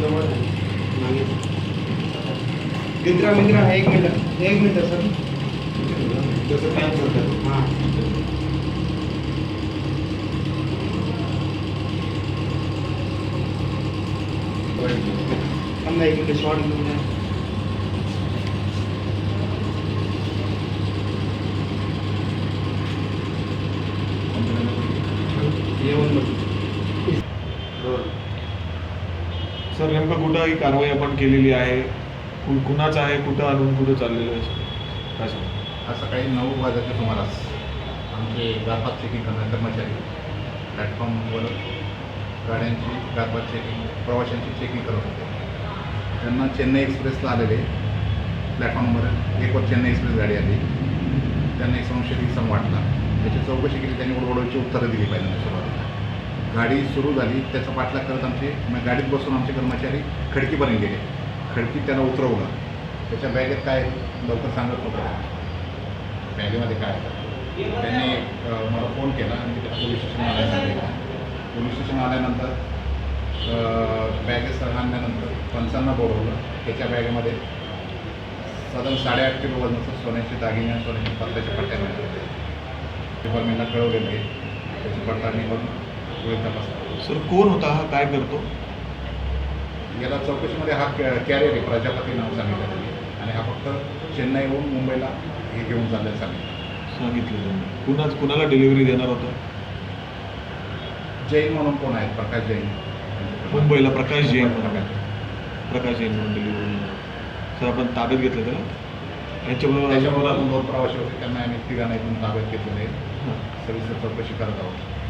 जवळ मित्रा मित्रा एक मिनिट एक मिनिट सर. काय करतात हां. थांबा एक मिनिट शॉर्ट येऊन बघ सर नेमकं कुठं ही कारवाई आपण केलेली आहे? कु- कुणाचं आहे? कुठं आणून कुठं चाललेलं आहे? काय सांगा? आज सकाळी नऊ वाजायच्या सुमारास आमचे गारपात चेकिंग करणारे कर्मचारी प्लॅटफॉर्मवर गाड्यांची गारपात चेकिंग प्रवाशांची चेकिंग करत होते. त्यांना चेन्नई एक्सप्रेसला आलेले प्लॅटफॉर्मवर एक वर चेन्नई एक्सप्रेस गाडी आली. त्यांना एक संशयित सम वाटला त्याची चौकशी केली त्यांनी ओढवडीची उत्तरं दिली पाहिजे सुरुवातीला. गाडी सुरू झाली त्याचा पाठलाग करत आमचे मग गाडीत बसून आमचे कर्मचारी खडकीपर्यंत गेले. खडकीत त्यांना उतरवलं. त्याच्या बॅगेत काय आहे? लवकर सांगत होतं. बॅगेमध्ये काय त्यांनी मला फोन केला आणि मी त्याला पोलीस स्टेशन आल्यानंतर पोलीस स्टेशन आल्यानंतर बॅगेस आणल्यानंतर पंचांना बोलवलं. त्याच्या बॅगेमध्ये साधारण साडेआठ किलो वजनाचं सोन्याचे दागिने आणि सोन्याच्या पत्त्याच्या पट्ट्या मिळाल्या. डिपार्टमेंटला कळवलेलं आहे. त्याची पडताळणी करून तपास. सर कोण होता हा? काय करतो? याला चौकशीमध्ये हा कॅ- कॅरियर आहे प्रजापती नाव सांगितलं त्यांनी. आणि हा फक्त चेन्नईहून मुंबईला हे घेऊन चाललेलं सांगितलं. सांगितलं त्यांनी. कुणा कुणाला डिलिव्हरी देणार होता? जैन म्हणून कोण आहेत? प्रकाश जैन. मुंबईला प्रकाश जैन म्हणून. प्रकाश. प्रकाश जैन म्हणून डिलिव्हरी सर आपण ताब्यात घेतलं त्याला? यांच्याबरोबर त्याच्याबरोबर अजून दोन प्रवासी होते. त्यांना आम्ही तिघांना इथून ताब्यात घेतलेले आहे. सविस्तर चौकशी करत आहोत.